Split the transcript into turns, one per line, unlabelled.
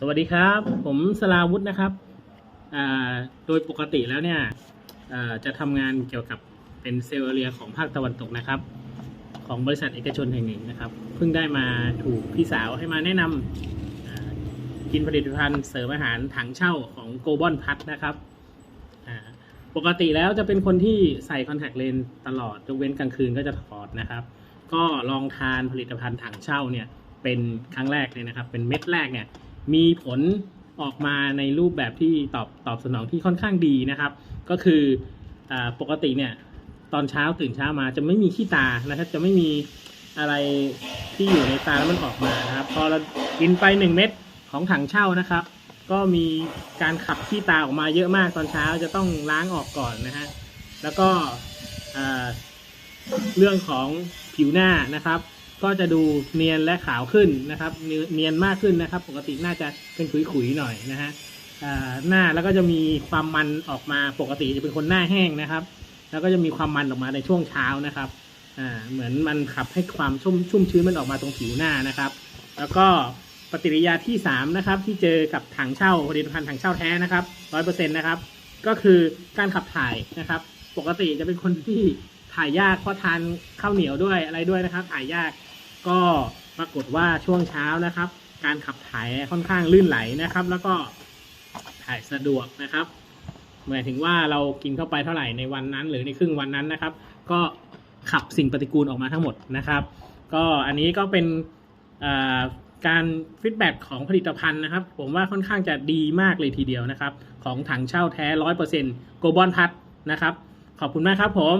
สวัสดีครับ ผมสลาวุธนะครับ โดยปกติแล้วเนี่ยจะทำงานเกี่ยวกับเป็นเซลล์เรียของภาคตะวันตกนะครับ ของบริษัทเอกชนแห่งหนึ่งนะครับ เพิ่งได้มาถูกพี่สาวให้มาแนะนำกินผลิตภัณฑ์เสริมอาหารถังเช่าของโกลบอลพัทนะครับ ปกติแล้วจะเป็นคนที่ใส่คอนแทคเลนส์ตลอดยกเว้นกลางคืนก็จะถอดนะครับ ก็ลองทานผลิตภัณฑ์ถังเช่าเนี่ยเป็นครั้งแรกเลยนะครับ เป็นเม็ดแรกเนี่ย มีผลออกมาในรูปแบบที่ตอบตอบสนองที่ค่อนข้างดีนะครับ ก็คืออปกติเนี่ยตอนเช้าตื่นเช้ามาจะไม่มีขี้ตานะครับจะไม่มีอะไรที่อยู่ในตาแล้วมันออกมานะครับพอเรากินไปหนึ่งเม็ดของถังเช่านะครับ ก็มีการขับขี้ตาออกมาเยอะมากตอนเช้าจะต้องล้างออกก่อนนะฮะแล้วก็เรื่องของผิวหน้านะครับ ก็จะดูเนียนและขาวขึ้นนะครับ เนียนมากขึ้นนะครับ ปกติน่าจะเป็นขุยๆหน่อยนะฮะหน้าแล้วก็จะมีความมันออกมาปกติจะเป็นคนหน้าแห้งนะครับ แล้วก็จะมีความมันออกมาในช่วงเช้านะครับเหมือนมันขับให้ความชุ่มชุ่มชื้นมันออกมาตรงผิวหน้านะครับ แล้วก็ปฏิกิริยาที่สามนะครับที่เจอกับถังเช่าผลิตภัณฑ์ถังเช่าแท้นะครับร้อยเปอร์เซ็นต์นะครับ ก็คือการขับถ่ายนะครับ ปกติจะเป็นคนที่ถ่ายยากเพราะทานข้าวเหนียวด้วยอะไรด้วยนะครับ ถ่ายยาก ก็ปรากฏว่าช่วงเช้านะครับ การขับถ่ายค่อนข้างลื่นไหลนะครับ แล้วก็ถ่ายสะดวกนะครับหมายถึงว่าเรากินเข้าไปเท่าไหร่ในวันนั้น หรือในครึ่งวันนั้นนะครับ ก็ขับสิ่งปฏิกูลออกมาทั้งหมดนะครับ ก็อันนี้ก็เป็นการฟีดแบ็ของผลิตภัณฑ์นะครับ ผมว่าค่อนข้างจะดีมากเลยทีเดียวนะครับ ของถังเช่าแท้ร้อยเปอร์เซ็นต์โกลบอลพัทนะครับ ขอบคุณมากครับผม